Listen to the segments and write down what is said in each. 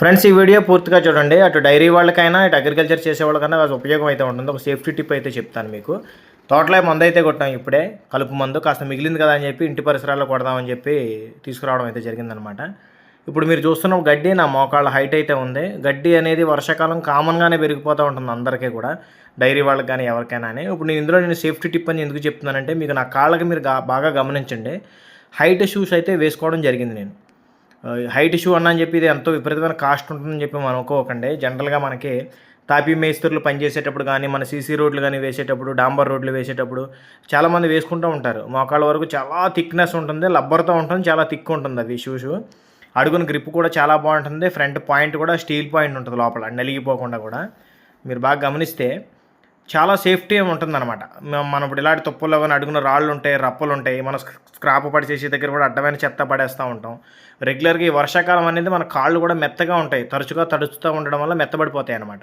Friends ఈ video పూర్తిగా చూడండి. అటు డైరీ వాళ్ళకైనా ఇటు అగ్రికల్చర్ చేసే వాళ్ళకైనా అది ఉపయోగం అయితే ఉంటుంది. ఒక సేఫ్టీ టిప్ అయితే చెప్తాను మీకు. తోటలో మందు అయితే కొట్టాం ఇప్పుడే. కలుపు మందు కాస్త మిగిలింది కదా అని చెప్పి ఇంటి పరిసరాల్లో కొడదామని చెప్పి తీసుకురావడం అయితే జరిగిందనమాట ఇప్పుడు మీరు చూస్తున్న గడ్డి నా మోకాళ్ళ హైట్ అయితే ఉంది. గడ్డి అనేది వర్షాకాలం కామన్గానే పెరిగిపోతూ ఉంటుంది అందరికీ కూడా. డైరీ వాళ్ళకి కానీ ఎవరికైనా అని. ఇప్పుడు నేను ఇందులో నేను సేఫ్టీ టిప్ అని ఎందుకు చెప్తున్నానంటే మీకు నా కాళ్ళకి మీరు బాగా గమనించండి. హైట్ షూస్ అయితే వేసుకోవడం జరిగింది నేను. హైట్ షూ అన్న అని చెప్పి ఇది ఎంతో విపరీతమైన కాస్ట్ ఉంటుందని చెప్పి మనం అనుకోకండి. జనరల్గా మనకి తాపీ మేస్త్రులు పనిచేసేటప్పుడు కానీ మన సీసీ రోడ్లు కానీ వేసేటప్పుడు డాంబర్ రోడ్లు వేసేటప్పుడు చాలామంది వేసుకుంటూ ఉంటారు. మోకాళ్ళ వరకు చాలా థిక్నెస్ ఉంటుంది లబ్బర్తో ఉంటుంది చాలా థిక్ ఉంటుంది అవి షూస్ అడుగున గ్రిప్ కూడా చాలా బాగుంటుంది ఫ్రంట్ పాయింట్ కూడా స్టీల్ పాయింట్ ఉంటుంది లోపల నలిగిపోకుండా కూడా. మీరు బాగా గమనిస్తే చాలా సేఫ్టీ ఉంటుందన్నమాట. మ- మనం ఇప్పుడు ఇలాంటి తుప్పల్లో కానీ అడుగున రాళ్ళు ఉంటాయి రప్పలు ఉంటాయి మన స్క్రాప్ పడిచేసే దగ్గర కూడా అడ్డమైన చెత్త పడేస్తూ ఉంటాం. రెగ్యులర్గా ఈ వర్షాకాలం అనేది మన కాళ్ళు కూడా మెత్తగా ఉంటాయి తరచుగా తడుస్తూ ఉండడం వల్ల మెత్తబడిపోతాయి అనమాట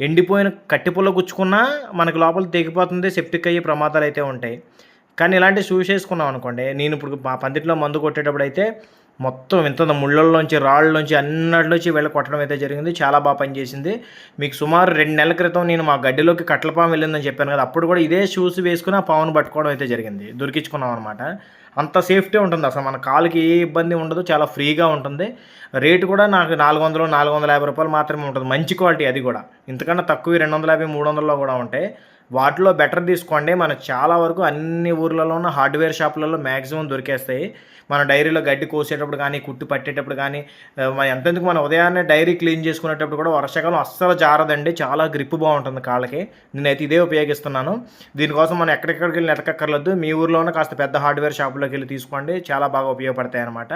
ఎండిపోయిన కట్టిపుల్ల గుచ్చుకున్నా మనకు లోపల తెగిపోతుంది సెప్టిక్ అయ్యే ప్రమాదాలు అయితే ఉంటాయి. కానీ ఇలాంటి షూస్ వేసుకున్నాం అనుకోండి నేను ఇప్పుడు మా పందిట్లో మందు కొట్టేటప్పుడు అయితే మొత్తం ఇంత ముళ్ళల్లోంచి రాళ్ళలోంచి అన్నట్లోంచి వెళ్ళి కొట్టడం అయితే జరిగింది. చాలా బాగా పనిచేసింది. మీకు సుమారు రెండు నెలల క్రితం నేను మా గడ్డిలోకి కట్లపాము వెళ్ళిందని చెప్పాను కదా అప్పుడు కూడా ఇదే షూస్ వేసుకుని ఆ పామును పట్టుకోవడం అయితే జరిగింది. దొరికించుకున్నాం అనమాట అంత సేఫ్టీ ఉంటుంది అసలు. మన కాలుకి ఏ ఇబ్బంది ఉండదు. చాలా ఫ్రీగా ఉంటుంది. రేటు కూడా నాకు నాలుగు వందలు నాలుగు వందల యాభై రూపాయలు మాత్రమే ఉంటుంది. మంచి క్వాలిటీ అది కూడా. ఇంతకన్నా తక్కువ రెండు వందల యాభై మూడు వందల్లో కూడా ఉంటాయి వాటిలో బెటర్ తీసుకోండి. మనకు చాలా వరకు అన్ని ఊర్లలో ఉన్న హార్డ్వేర్ షాపులలో మ్యాక్సిమం దొరికేస్తాయి. మన డైరీలో గడ్డి కోసేటప్పుడు కానీ కుట్టు పట్టేటప్పుడు కానీ ఎంతెందుకు మన ఉదయాన్నే డైరీ క్లీన్ చేసుకునేటప్పుడు కూడా వర్షాకాలం అస్సలు జారదండి. చాలా గ్రిప్ బాగుంటుంది కాళ్ళకి. నేనైతే ఇదే ఉపయోగిస్తున్నాను. దీనికోసం మనం ఎక్కడెక్కడికి వెళ్ళి ఎతకక్కర్లేదు మీ ఊర్లోనే కాస్త పెద్ద హార్డ్వేర్ షాపులోకి వెళ్ళి తీసుకోండి. చాలా బాగా ఉపయోగపడతాయి అనమాట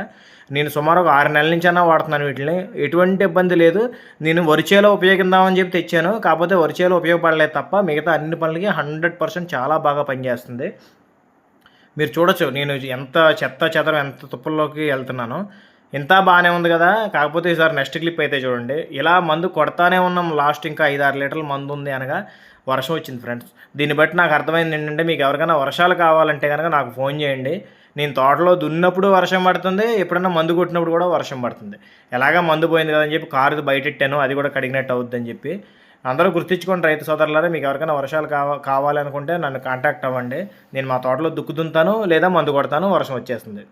నేను సుమారు ఒక ఆరు నెలల నుంచి అన్నా వాడుతున్నాను వీటిని. ఎటువంటి ఇబ్బంది లేదు. నేను వరిచేలో ఉపయోగిద్దామని చెప్పి తెచ్చాను. కాకపోతే వరిచేలో ఉపయోగపడలేదు తప్ప మిగతా అన్ని పనులకి హండ్రెడ్ పర్సెంట్ చాలా బాగా పనిచేస్తుంది. మీరు చూడొచ్చు నేను ఎంత చెత్త చెదరం ఎంత తుప్పల్లోకి వెళ్తున్నాను. ఇంత బాగానే ఉంది కదా కాకపోతే ఈసారి నెక్స్ట్ క్లిప్ అయితే చూడండి. ఇలా మందు కొడతానే ఉన్నాం లాస్ట్ ఇంకా ఐదు ఆరు లీటర్ల మందు ఉంది అనగా వర్షం వచ్చింది ఫ్రెండ్స్. దీన్ని బట్టి నాకు అర్థమైంది ఏంటంటే మీకు ఎవరికైనా వర్షాలు కావాలంటే కనుక నాకు ఫోన్ చేయండి. నేను తోటలో దున్నప్పుడు వర్షం పడుతుంది ఎప్పుడన్నా మందు కొట్టినప్పుడు కూడా వర్షం పడుతుంది. ఎలాగా మందు పోయింది కదని చెప్పి కారు బయటెట్టాను అది కూడా కడిగినట్టు అవుద్దని చెప్పి. అందరూ గుర్తించుకోండి రైతు సోదరులారా మీకు ఎవరికైనా వర్షాలు కావ కావాలనుకుంటే నన్ను కాంటాక్ట్ అవ్వండి. నేను మా తోటలో దుక్కు దున్నుతాను లేదా మందు కొడతాను వర్షం వచ్చేస్తుంది.